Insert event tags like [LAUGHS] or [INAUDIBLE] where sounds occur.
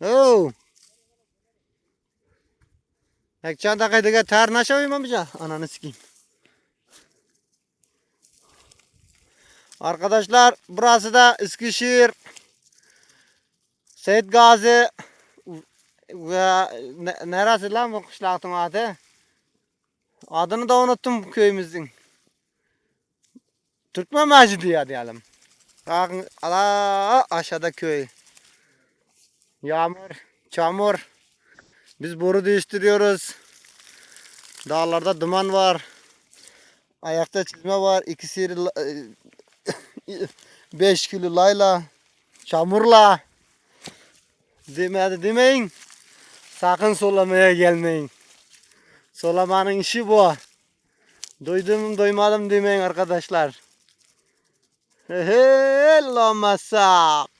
Oo. Ekçan da kaydıga tar naşa mı bize? Ananı sikeyim. Arkadaşlar burası da Eskişehir. Seyit Gazi ve ne, neresi lan bu kışlaktın adı? Adını da unuttum köyümüzün. Türkmen Mecidi ya diyelim. Bakın aşağıda köy. Yağmur, çamur. Biz boru değiştiriyoruz. Dağlarda duman var. Ayakta çizme var. İkisi 5 [LAUGHS] kilo layla. Çamurla. Demedi demeyin. Sakın solamaya gelmeyin. Solamanın işi bu. Duydum duymadım demeyin arkadaşlar. Hehe, lamasak.